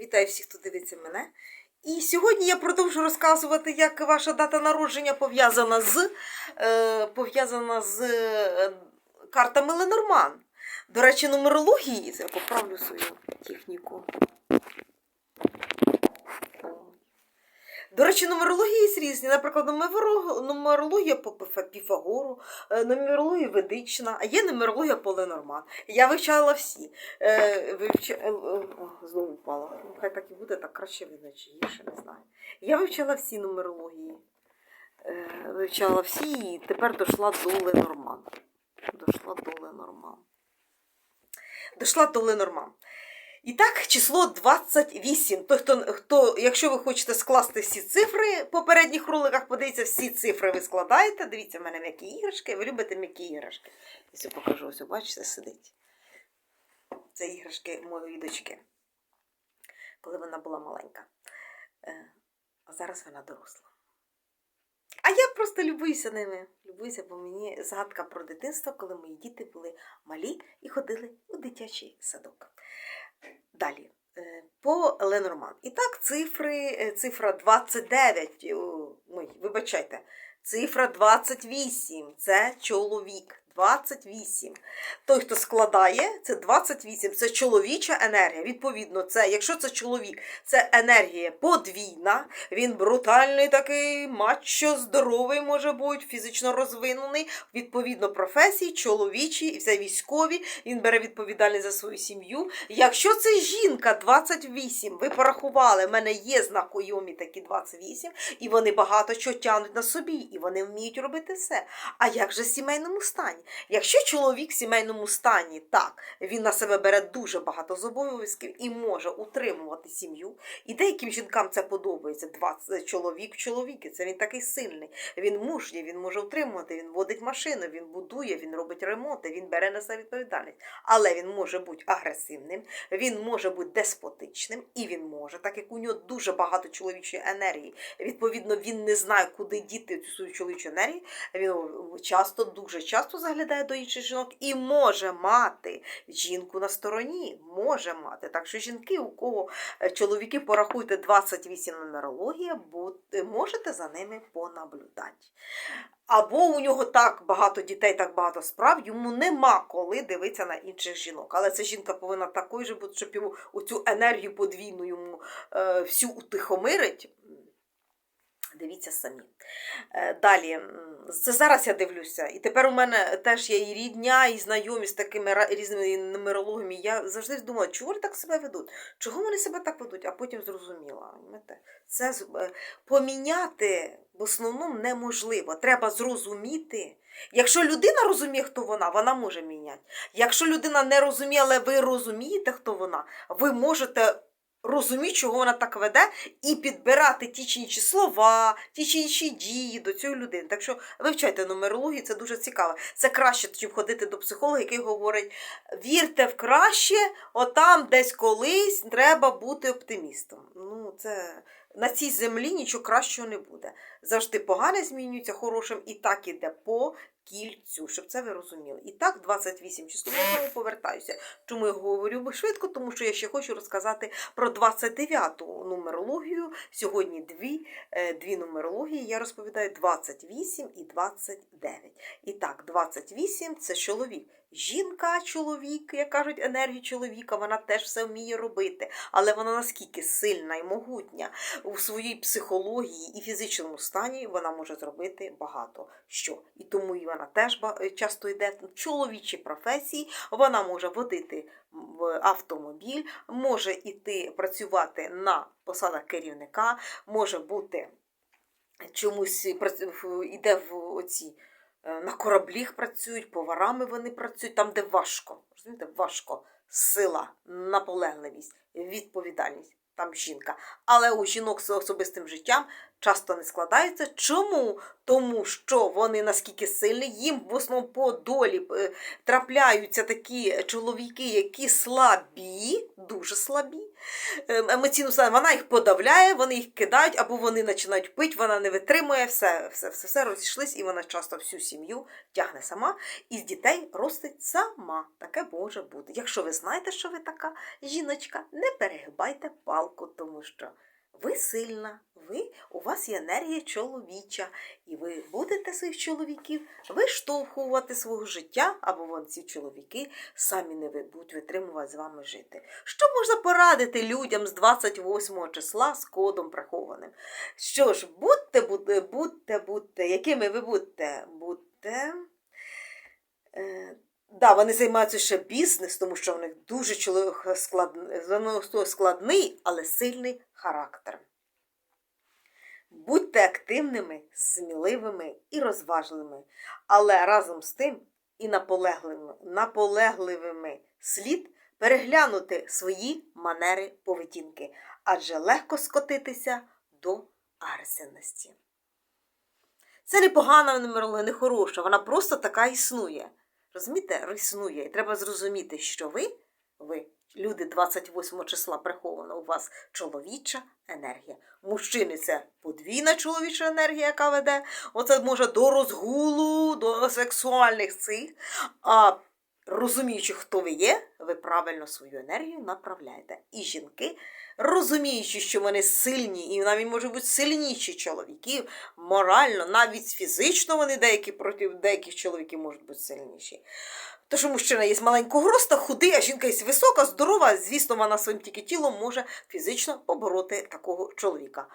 Вітаю всіх, хто дивиться мене. І сьогодні я продовжу розказувати, як ваша дата народження пов'язана з, е, пов'язана з е, картами Ленорман. До речі, нумерології, я поправлю свою техніку. До речі, нумерології різні. Наприклад, нумерологія по Піфагору, е, нумерологія ведична, а є нумерологія по Ленорман. Я вивчала всі. Е, вивча... е, е, о, знову впала. Ну, Хай так і буде, так краще видно, чи гірше, не знаю. Я вивчала всі нумерології. Е, вивчала всі і тепер дійшла до Ленорман. Дійшла до Ленорман. Дійшла до Ленорман. І так, число 28. Той, хто, якщо ви хочете скласти всі цифри в попередніх роликах, подивіться, всі цифри ви складаєте. Дивіться, в мене м'які іграшки. Ви любите м'які іграшки. Ось я покажу, ось, бачите, сидить. Це іграшки моєї дочки, коли вона була маленька. Е, А зараз вона доросла. А я просто любуюся ними. Любуюся, бо мені згадка про дитинство, коли мої діти були малі і ходили у дитячий садок. Далі. е, По Ленорман. І так, цифри, е, цифра 29. Ой, вибачайте, цифра 28. Це чоловік. 28. Той, хто складає, це 28. Це чоловіча енергія. Відповідно, це, якщо це чоловік, це енергія подвійна. Він брутальний такий, мачо, здоровий може бути, фізично розвинений. Відповідно, професії, чоловічі, і все військові. Він бере відповідальність за свою сім'ю. Якщо це жінка 28, ви порахували, в мене є знайомі такі 28, і вони багато чого тягнуть на собі, і вони вміють робити все. А як же в сімейному стані? Якщо чоловік в сімейному стані, так, він на себе бере дуже багато зобов'язків і може утримувати сім'ю, і деяким жінкам це подобається. 20 чоловік чоловіки, це він такий сильний. Він мужній, він може утримувати, він водить машину, він будує, він робить ремонти, він бере на себе відповідальність. Але він може бути агресивним, він може бути деспотичним, і він може, так як у нього дуже багато чоловічої енергії. Відповідно, він не знає, куди діти цю свою чоловічу енергію. Він часто, дуже часто заглядає до інших жінок і може мати жінку на стороні. Може мати. Так що жінки, у кого е, чоловіки, порахуйте 28 нумерологія, е, можете за ними понаблюдати. Або у нього так багато дітей, так багато справ, йому нема коли дивитися на інших жінок. Але ця жінка повинна такою же бути, щоб йому оцю енергію подвійну йому е, всю утихомирить. Дивіться самі. Е, Далі, це зараз я дивлюся. І тепер у мене теж є і рідня, і знайомі з такими різними нумерологами. Я завжди думала, чого вони так себе ведуть? Чого вони себе так ведуть? А потім зрозуміла. Це е, поміняти в основному неможливо. Треба зрозуміти. Якщо людина розуміє, хто вона, вона може міняти. Якщо людина не розуміє, але ви розумієте, хто вона, ви можете розуміти, чого вона так веде, і підбирати ті чи інші слова, ті чи інші дії до цієї людини. Так що вивчайте нумерологію, це дуже цікаво. Це краще, ніж ходити до психолога, який говорить: вірте в краще, отам десь колись треба бути оптимістом. Ну, це на цій землі нічого кращого не буде. Завжди погане змінюється хорошим, і так іде по кільцю, щоб це ви розуміли. І так, 28 число. Я знову повертаюся. Чому я говорю швидко? Тому що я ще хочу розказати про 29-ту нумерологію. Сьогодні дві, е, дві нумерології. Я розповідаю 28 і 29. І так, 28 це чоловік. Жінка, чоловік, як кажуть, енергія чоловіка, вона теж все вміє робити. Але вона наскільки сильна і могутня у своїй психології і фізичному стані, вона може зробити багато що. І тому і вона теж часто йде в чоловічі професії, вона може водити в автомобіль, може іти працювати на посадах керівника, може бути чомусь прац- іде в оці. Е, На корабліх працюють, поварами вони працюють, там, де важко. Розумієте, важко. Сила, наполегливість, відповідальність. Там жінка. Але у жінок з особистим життям часто не складається. Чому? Тому що вони наскільки сильні, їм в основному по долі е, трапляються такі чоловіки, які слабі, дуже слабі. Ем, емоційну стан, вона їх подавляє, вони їх кидають, або вони починають пити, вона не витримує, все, все, все, все розійшлись, і вона часто всю сім'ю тягне сама, і з дітей ростить сама. Таке може бути. Якщо ви знаєте, що ви така жіночка, не перегибайте палку, тому що. Ви сильна, ви, у вас є енергія чоловіча, і ви будете своїх чоловіків виштовхувати свого життя, або вон ці чоловіки самі не будуть витримувати з вами жити. Що можна порадити людям з 28 числа з кодом прихованим? Що ж, будьте, будьте, будьте, будьте, якими ви будьте? Будьте. Е, Да, вони займаються ще бізнес, тому що в них дуже чоловік складний, складний, але сильний характер. Будьте активними, сміливими і розважливими, але разом з тим і наполегливими, наполегливими слід переглянути свої манери поведінки, адже легко скотитися до агресивності. Це не погана нумерологія, не хороша, вона просто така існує. Розумієте, Риснує. І треба зрозуміти, що ви, ви, люди 28 числа прихована у вас чоловіча енергія. Мужчини це подвійна чоловіча енергія, яка веде. Оце може до розгулу, до сексуальних цих. А розуміючи, хто ви є, ви правильно свою енергію направляєте. І жінки, розуміючи, що вони сильні, і навіть можуть бути сильніші чоловіків, морально, навіть фізично вони деякі проти деяких чоловіків можуть бути сильніші. То, що мужчина є маленького роста, худий, а жінка є висока, здорова, звісно, вона своїм тільки тілом може фізично побороти такого чоловіка.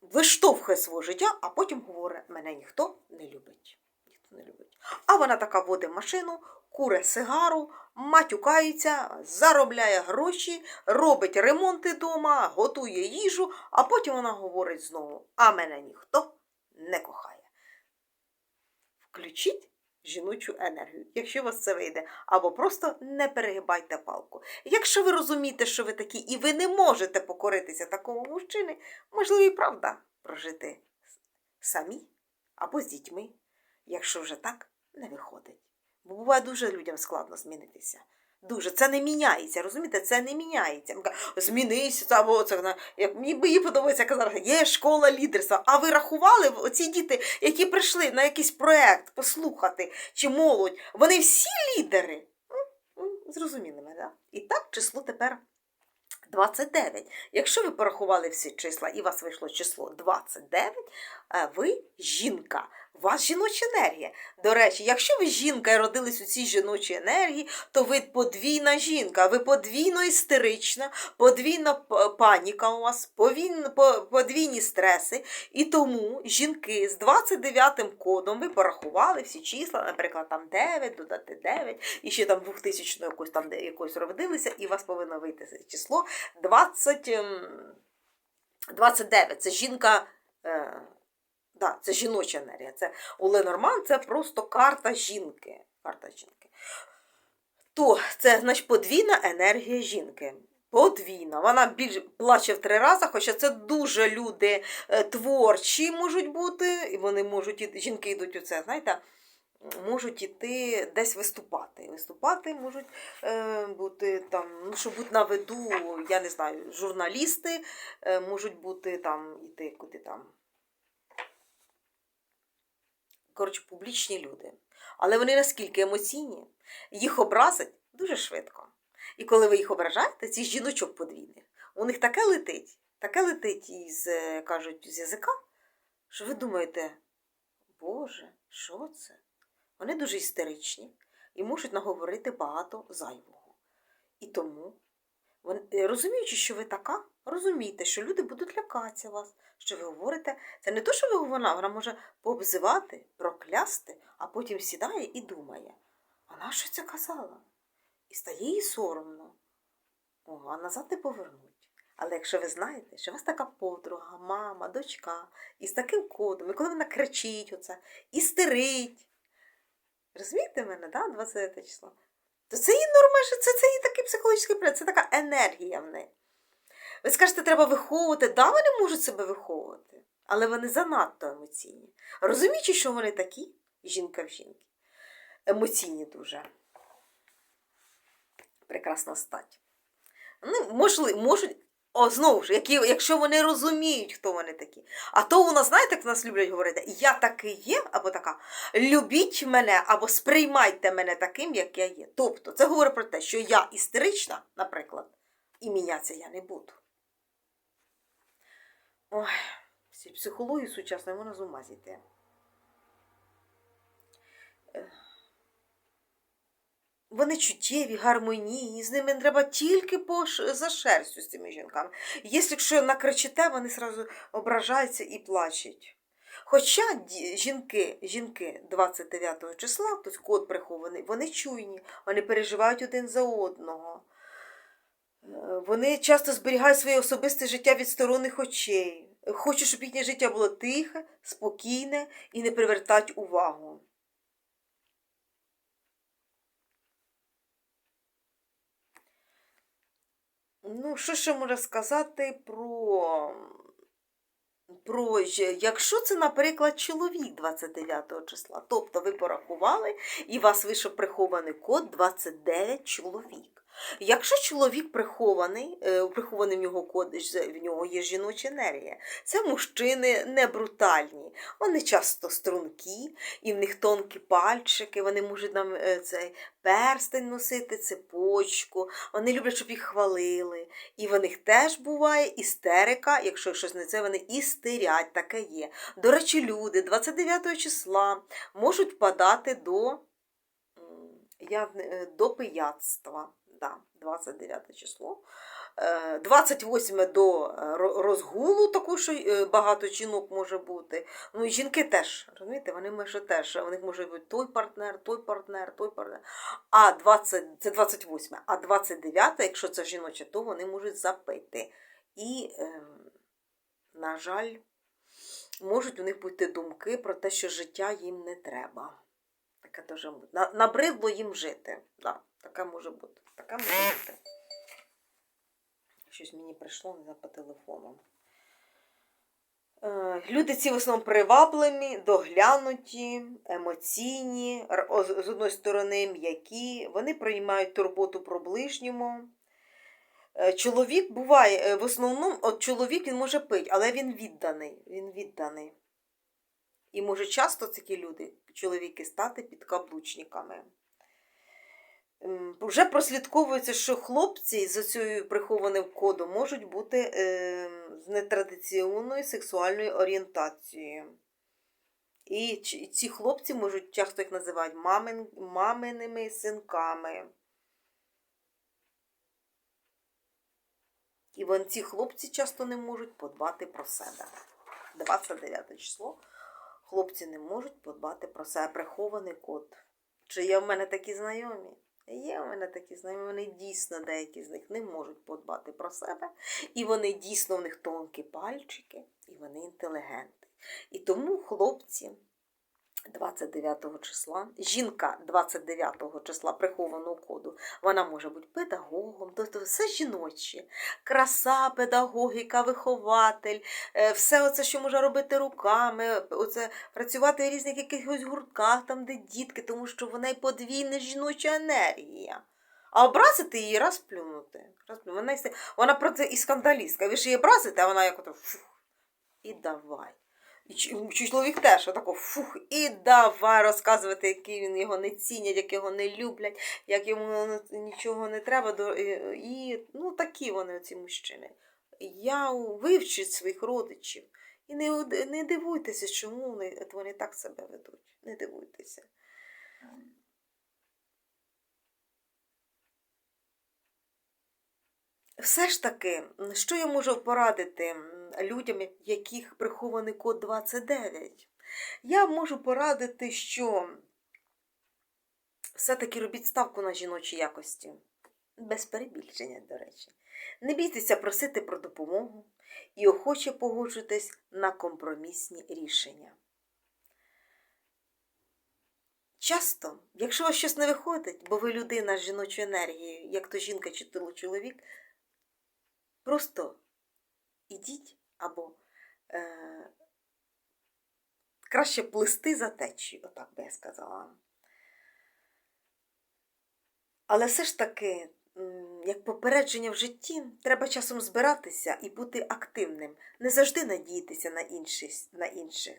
Виштовхує свого життя, а потім говорить, мене ніхто не любить. Ніхто не любить. А вона така водить машину, куре сигару, матюкається, заробляє гроші, робить ремонти вдома, готує їжу, а потім вона говорить знову: а мене ніхто не кохає. Включіть жіночу енергію, якщо у вас це вийде, або просто не перегибайте палку. Якщо ви розумієте, що ви такі, і ви не можете покоритися такому мужчині, можливо, і правда прожити самі або з дітьми, якщо вже так не виходить. Бо буває дуже людям складно змінитися. Дуже це не міняється, розумієте? Це не міняється. Змінися це або це як мені би їй подобається казати, є школа лідерства. А ви рахували оці діти, які прийшли на якийсь проект послухати чи молодь, вони всі лідери. М, м, Зрозуміли мене, да? І так число тепер 29. Якщо ви порахували всі числа і у вас вийшло число 29, е, ви жінка. У вас жіноча енергія. До речі, якщо ви жінка і родились у цій жіночій енергії, то ви подвійна жінка, ви подвійно істерична, подвійна паніка у вас, подвійні стреси. І тому жінки з 29 кодом ви порахували всі числа, наприклад, там 9, додати 9, і ще там 2000 якось там де- якось родилися, і у вас повинно вийти це число 20, ем, 29. Це жінка. Да, це жіноча енергія. Це Ленорман це просто карта жінки. Карта жінки. То це значить подвійна енергія жінки. Подвійна. Вона більш плаче в три рази, хоча це дуже люди е, творчі можуть бути, і вони можуть жінки йдуть у це, знаєте, можуть іти десь виступати. Виступати можуть е, бути там, ну, щоб бути на виду, я не знаю, журналісти е, можуть бути там, іти куди там коротше, публічні люди. Але вони наскільки емоційні, їх образить дуже швидко. І коли ви їх ображаєте, ці жіночок подвійних, у них таке летить, таке летить із, е, кажуть, з язика, що ви думаєте, Боже, що це? Вони дуже істеричні і можуть наговорити багато зайвого. І тому, е, розуміючи, що ви така, розумійте, що люди будуть лякатися вас, що ви говорите. Це не то, що ви вона, вона може пообзивати, проклясти, а потім сідає і думає, вона що це казала? І стає їй соромно. О, а назад не повернуть. Але якщо ви знаєте, що у вас така подруга, мама, дочка, і з таким кодом, і коли вона кричить оце, істерить, розумієте мене, да, 20 число? То це її норма, що це, це її такий психологічний проект, це така енергія в неї. Ви скажете, треба виховувати. Да, вони можуть себе виховувати, але вони занадто емоційні. Розуміючи, що вони такі, жінка в жінки, емоційні дуже. Прекрасна стать. Ну, можливо, можуть. О, знову ж, які, якщо вони розуміють, хто вони такі. А то у нас, знаєте, як в нас люблять говорити, я такий є, або така, любіть мене, або сприймайте мене таким, як я є. Тобто, це говорить про те, що я істерична, наприклад, і мінятися я не буду. Ой, ці психології сучасної вона з ума зійти. Е. Вони чуттєві, гармонійні, з ними треба тільки по за шерстю з цими жінками. Якщо накричите, вони сразу ображаються і плачуть. Хоча жінки, жінки 29 числа, тобто код прихований, вони чуйні, вони переживають один за одного. Вони часто зберігають своє особисте життя від сторонніх очей. Хочуть, щоб їхнє життя було тихе, спокійне і не привертати увагу. Ну, що ще можна сказати про. Про якщо це, наприклад, чоловік 29 числа, тобто ви порахували і у вас вийшов прихований код 29 чоловік. Якщо чоловік прихований, е, прихований в нього код, ж- в нього є жіноча енергія. Це мужчини не брутальні, вони часто стрункі, і в них тонкі пальчики, вони можуть нам е, цей перстень носити, цепочку, вони люблять, щоб їх хвалили. І в них теж буває істерика, якщо щось не це, вони істерять, таке є. До речі, люди 29 числа можуть впадати до, я, е, до пияцтва. Да, 29 число. Е, 28 до е, розгулу, такого, що е, багато жінок може бути. Ну і жінки теж, розумієте, вони може теж, у них може бути той партнер, той партнер, той партнер. А 20, це 28, а 29, якщо це жіноче, то вони можуть запити. І, ем, на жаль, можуть у них бути думки про те, що життя їм не треба. Таке дуже Набридло їм жити. Да, таке може бути. Таке може бути. Щось мені прийшло не по телефону. Е, Люди ці в основному привабливі, доглянуті, емоційні, з з одної сторони м'які, вони приймають турботу про ближньому. Е, Чоловік буває, е, в основному, от чоловік він може пити, але він відданий. Він відданий. І може часто такі люди, чоловіки, стати підкаблучниками. Вже прослідковується, що хлопці з цією прихованим кодом можуть бути е, з нетрадиційною сексуальною орієнтацією. І ці хлопці можуть часто їх називають мамин, маминими синками. І вон ці хлопці часто не можуть подбати про себе. 29 число. Хлопці не можуть подбати про себе. Прихований код. Чи є в мене такі знайомі? Є в мене такі знайомі, вони дійсно деякі з них не можуть подбати про себе. І вони дійсно в них тонкі пальчики, і вони інтелігенти. І тому хлопці 29 числа, жінка 29 числа прихованого коду, вона може бути педагогом, тобто все жіноче, краса, педагогіка, вихователь, е, все оце, що може робити руками, оце працювати в різних якихось гуртках, там, де дітки, тому що в неї подвійна жіноча енергія. А образити її раз плюнути. Раз плюнути. Вона, вона про це і скандалістка. Ви ж її образите, а вона як фух, і давай. І чоловік теж отако фух, і давай розказувати, які він його не цінять, як його не люблять, як йому нічого не треба. і- ну, такі вони, ці мужчини. Я вивчіть своїх родичів. І не, не дивуйтеся, чому вони, вони так себе ведуть. Не дивуйтеся. Все ж таки, що я можу порадити людям, яких прихований код 29? Я можу порадити, що все-таки робіть ставку на жіночі якості. Без перебільшення, до речі. Не бійтеся просити про допомогу і охоче погоджуйтесь на компромісні рішення. Часто, якщо у вас щось не виходить, бо ви людина з жіночою енергією, як то жінка чи чоловік, просто ідіть або е, краще плисти за течією, отак би я сказала. Але все ж таки, як попередження в житті, треба часом збиратися і бути активним, не завжди надіятися на інших. На інших.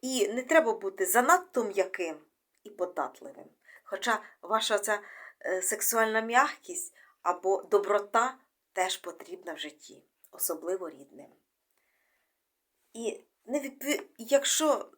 І не треба бути занадто м'яким і податливим. Хоча ваша ця е, сексуальна м'якість або доброта теж потрібна в житті, особливо рідним. І не відпов... якщо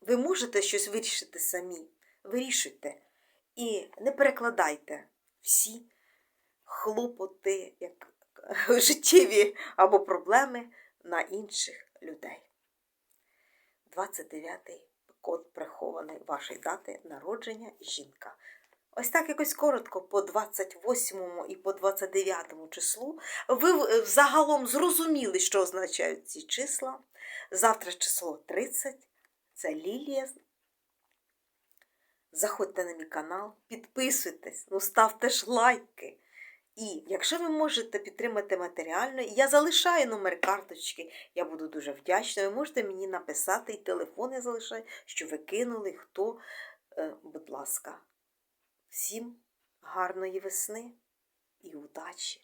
ви можете щось вирішити самі, вирішуйте і не перекладайте всі хлопоти, як життєві або проблеми на інших людей. 29-й код прихований вашої дати народження жінка. Ось так якось коротко по 28 і по 29 числу ви в- загалом зрозуміли, що означають ці числа. Завтра число 30, це Лілія. Заходьте на мій канал, підписуйтесь, ну ставте ж лайки. І якщо ви можете підтримати матеріально, я залишаю номер карточки, я буду дуже вдячна. Ви можете мені написати, і телефон я залишаю, що ви кинули, хто, Е, будь ласка. Всім гарної весни і удачі!